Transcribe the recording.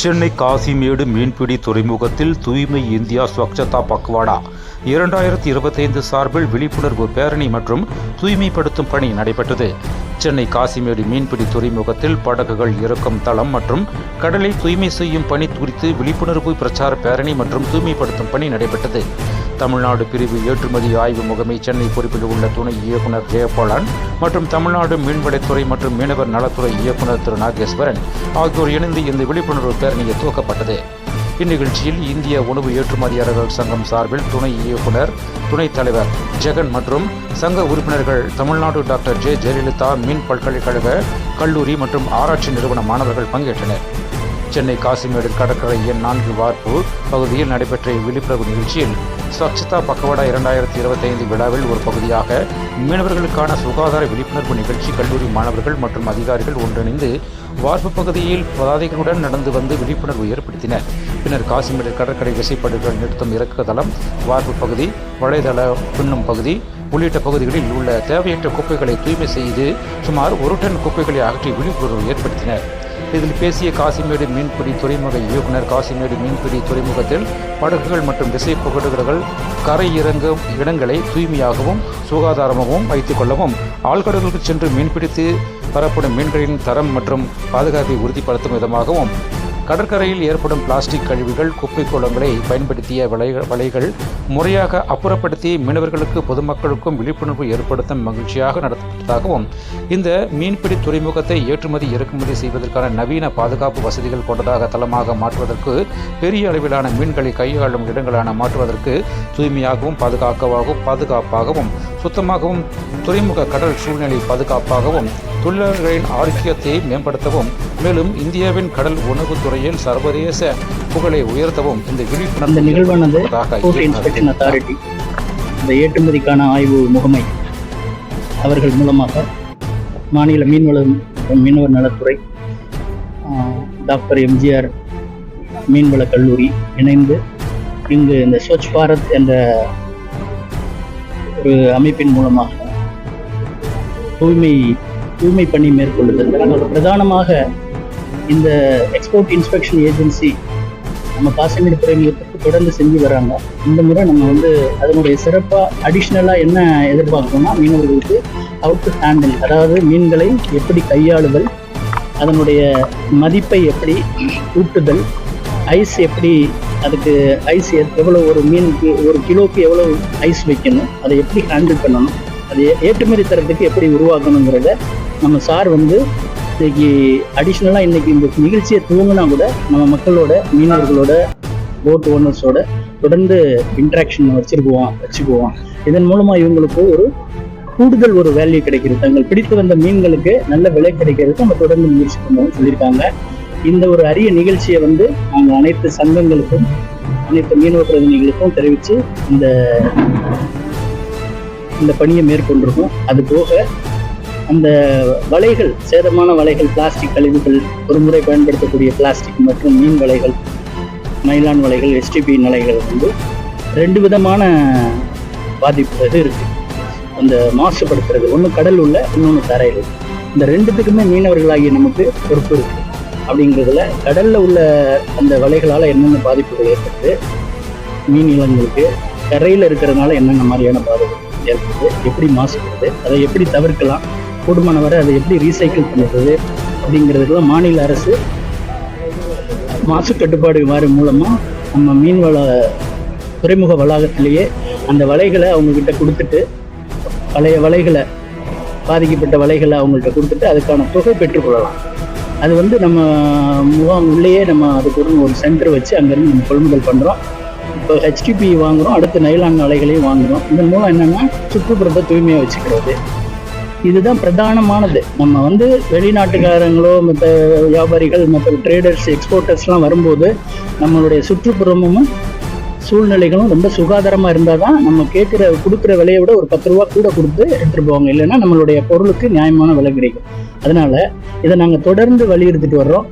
சென்னை காசிமேடு மீன்பிடி துறைமுகத்தில் தூய்மை இந்தியா ஸ்வச்சதா பக்வாடா. இரண்டாயிரத்தி இருபத்தைந்து சார்பில் விழிப்புணர்வு பேரணி மற்றும் தூய்மைப்படுத்தும் பணி நடைபெற்றது. சென்னை காசிமேடு மீன்பிடி துறைமுகத்தில் படகுகள் இறக்கும் தளம் மற்றும் கடலை தூய்மை செய்யும் பணி குறித்து விழிப்புணர்வு பிரச்சார பேரணி மற்றும் தூய்மைப்படுத்தும் பணி நடைபெற்றது. தமிழ்நாடு பிரிவு ஏற்றுமதி ஆய்வு முகமை சென்னை பொறுப்பில் உள்ள துணை இயக்குனர் ஜெயபாலன் மற்றும் தமிழ்நாடு மீன்வளத்துறை மற்றும் மீனவர் நலத்துறை இயக்குனர் திரு நாகேஸ்வரன் ஆகியோர் இணைந்து இந்த விழிப்புணர்வு பேரணியை துவக்கப்பட்டது. இந்நிகழ்ச்சியில் இந்திய உணவு ஏற்றுமதியாளர்கள் சங்கம் சார்பில் துணை இயக்குனர் துணைத் தலைவர் ஜெகன் மற்றும் சங்க உறுப்பினர்கள் தமிழ்நாடு டாக்டர் ஜே. ஜெயலலிதா மீன் பல்கலைக்கழக கல்லூரி மற்றும் ஆராய்ச்சி நிறுவன மாணவர்கள் பங்கேற்றனர். சென்னை காசிமேடு கடற்கரை எண் நான்கு வார்ப்பு பகுதியில் நடைபெற்ற விழிப்புணர்வு நிகழ்ச்சியில் ஸ்வச்சதா பக்கவாடா இரண்டாயிரத்தி இருபத்தைந்து விழாவில் ஒரு பகுதியாக மீனவர்களுக்கான சுகாதார விழிப்புணர்வு நிகழ்ச்சி கல்லூரி மாணவர்கள் மற்றும் அதிகாரிகள் ஒன்றிணைந்து வார்ப்பு பகுதியில் பதாதைகளுடன் நடந்து வந்து விழிப்புணர்வு ஏற்படுத்தினர். பின்னர் காசிமேடு கடற்கரை விசைப்படுகள் நிறுத்தும் இறக்க தளம் வார்ப்பு பகுதி வலைதள பின்னும் பகுதி உள்ளிட்ட பகுதிகளில் உள்ள தேவையற்ற குப்பைகளை தூய்மை செய்து சுமார் ஒரு டன் குப்பைகளை அகற்றி விழிப்புணர்வு ஏற்படுத்தினர். இதில் பேசிய காசிமேடு மீன்பிடி துறைமுக இயக்குனர் காசிமேடு மீன்பிடி துறைமுகத்தில் படகுகள் மற்றும் விசைப்பகடுகள் கரை இறங்கும் இடங்களை தூய்மையாகவும் சுகாதாரமாகவும் வைத்துக் கொள்ளவும் ஆழ்கடலுக்கு சென்று மீன்பிடித்து வரப்படும் மீன்களின் தரம் மற்றும் பாதுகாப்பை உறுதிப்படுத்தும் விதமாகவும் கடற்கரையில் ஏற்படும் பிளாஸ்டிக் கழிவுகள் குப்பை குளங்களை பயன்படுத்திய வலை வலைகள் முறையாக அப்புறப்படுத்தி மீனவர்களுக்கு பொதுமக்களுக்கும் விழிப்புணர்வு ஏற்படுத்தும் மகிழ்ச்சியாக நடத்தப்பட்டதாகவும் இந்த மீன்பிடி துறைமுகத்தை ஏற்றுமதி இறக்குமதி செய்வதற்கான நவீன பாதுகாப்பு வசதிகள் கொண்டதாக தளமாக மாற்றுவதற்கு பெரிய அளவிலான மீன்களை கையாளும் இடங்களான மாற்றுவதற்கு தூய்மையாகவும் பாதுகாக்கவாகவும் பாதுகாப்பாகவும் சுத்தமாகவும் துறைமுக கடல் சூழ்நிலை பாதுகாப்பாகவும் தொழிலாளர்களின் ஆரோக்கியத்தை மேம்படுத்தவும் மேலும் இந்தியாவின் கடல் உணவுத் துறையில் சர்வதேச புகழை உயர்த்தவும் இந்த விழிப்புணர்வு நிகழ்வானது அத்தாரிட்டி இந்த ஏற்றுமதிக்கான ஆய்வு முகமை அவர்கள் மூலமாக மாநில மீன்வளம் மற்றும் மீனவர் நலத்துறை டாக்டர் எம்ஜிஆர் மீன்வள கல்லூரி இணைந்து இங்கு இந்த ஸ்வச் பாரத் என்ற ஒரு அமைப்பின் மூலமாக தூய்மை தூய்மை பணி மேற்கொள்ளுதல். பிரதானமாக இந்த எக்ஸ்போர்ட் இன்ஸ்பெக்ஷன் ஏஜென்சி நம்ம காசிமீர் துறைமுகத்துக்கு தொடர்ந்து செஞ்சு வராங்க. இந்த முறை நம்ம வந்து அதனுடைய சிறப்பாக அடிஷ்னலாக என்ன எதிர்பார்க்கணும்னா மீனவர்களுக்கு அவுட் டு ஹேண்டில் அதாவது மீன்களை எப்படி கையாளுதல் அதனுடைய மதிப்பை எப்படி ஊட்டுதல் ஐஸ் எப்படி அதுக்கு ஐஸ் எவ்வளோ ஒரு மீனுக்கு ஒரு கிலோக்கு எவ்வளோ ஐஸ் வைக்கணும் அதை எப்படி ஹேண்டில் பண்ணணும் அது ஏற்றுமதி தரத்துக்கு எப்படி உருவாக்கணுங்கிறத நம்ம சார் வந்து இன்னைக்கு அடிஷ்னலாக இன்னைக்கு இந்த நிகழ்ச்சியை துவங்கினா கூட நம்ம மக்களோட மீனவர்களோட போட் ஓனர்ஸோட தொடர்ந்து இன்ட்ராக்ஷன் வச்சிருக்குவோம் வச்சுக்குவோம். இதன் மூலமாக இவங்களுக்கு ஒரு கூடுதல் ஒரு வேல்யூ கிடைக்கிறது. தங்கள் பிடித்து வந்த மீன்களுக்கு நல்ல விலை கிடைக்கிறது நம்ம தொடர்ந்து முயற்சி பண்ணுவோம் சொல்லியிருக்காங்க. இந்த ஒரு அரிய நிகழ்ச்சியை வந்து நாங்கள் அனைத்து சங்கங்களுக்கும் அனைத்து மீனவ பிரதிநிதிகளுக்கும் தெரிவித்து இந்த இந்த பணியை மேற்கொண்டிருக்கோம். அது போக அந்த வலைகள் சேதமான வலைகள் பிளாஸ்டிக் கழிவுகள் ஒரு முறை பயன்படுத்தக்கூடிய பிளாஸ்டிக் மற்றும் மீன் வலைகள் நைலான் வலைகள் எஸ்டிபி நிலைகள் வந்து ரெண்டு விதமான பாதிப்பு இது இருக்குது அந்த மாசுபடுத்துறது ஒன்று கடல் உள்ள இன்னொன்று தரையில். இந்த ரெண்டுத்துக்குமே மீனவர்களாகிய நமக்கு பொறுப்பு இருக்குது அப்படிங்கிறதுல கடலில் உள்ள அந்த வலைகளால் என்னென்ன பாதிப்புகள் ஏற்படுது? மீன் இளங்களுக்கு கரையில் இருக்கிறதுனால என்னென்ன மாதிரியான பாதிப்பு ஏற்படுது? எப்படி மாசுபடுது? அதை எப்படி தவிர்க்கலாம்? கூடுமான வரை அதை எப்படி ரீசைக்கிள் பண்ணுறது அப்படிங்கிறதுக்கெல்லாம் மாநில அரசு மாசு கட்டுப்பாடு வாரியம் மூலமாக நம்ம மீன்வள துறைமுக வளாகத்திலேயே அந்த வலைகளை அவங்கக்கிட்ட கொடுத்துட்டு பழைய வலைகளை பாதிக்கப்பட்ட வலைகளை அவங்கள்ட்ட கொடுத்துட்டு அதுக்கான தொகை பெற்றுக்கொள்ளலாம் அது வந்து நம்ம முகாம் உள்ளேயே நம்ம அதுக்கு ஒரு சென்டர் வச்சு அங்கேருந்து நம்ம கொள்முதல் பண்ணுறோம் இப்போ ஹெச்டிபி வாங்குகிறோம் அடுத்து நைலான் வலைகளையும் வாங்குகிறோம் இதன் மூலம் என்னென்னா சுற்றுப்புறத்தை தூய்மையாக வச்சுக்கிறது. இதுதான் பிரதானமானது. நம்ம வந்து வெளிநாட்டுக்காரங்களோ மற்ற வியாபாரிகள் மற்ற ட்ரேடர்ஸ் எக்ஸ்போர்ட்டர்ஸ்லாம் வரும்போது நம்மளுடைய சுற்றுப்புறமும் சூழ்நிலைகளும் ரொம்ப சுகாதாரமாக இருந்தால் தான் நம்ம கேட்குற கொடுக்குற விலையை விட ஒரு பத்து ரூபா கூட கொடுத்து எடுத்துகிட்டு போவாங்க. இல்லைன்னா நம்மளுடைய பொருளுக்கு நியாயமான விலை கிடைக்கும். அதனால் இதை நாங்கள் தொடர்ந்து வலியுறுத்திட்டு வர்றோம்.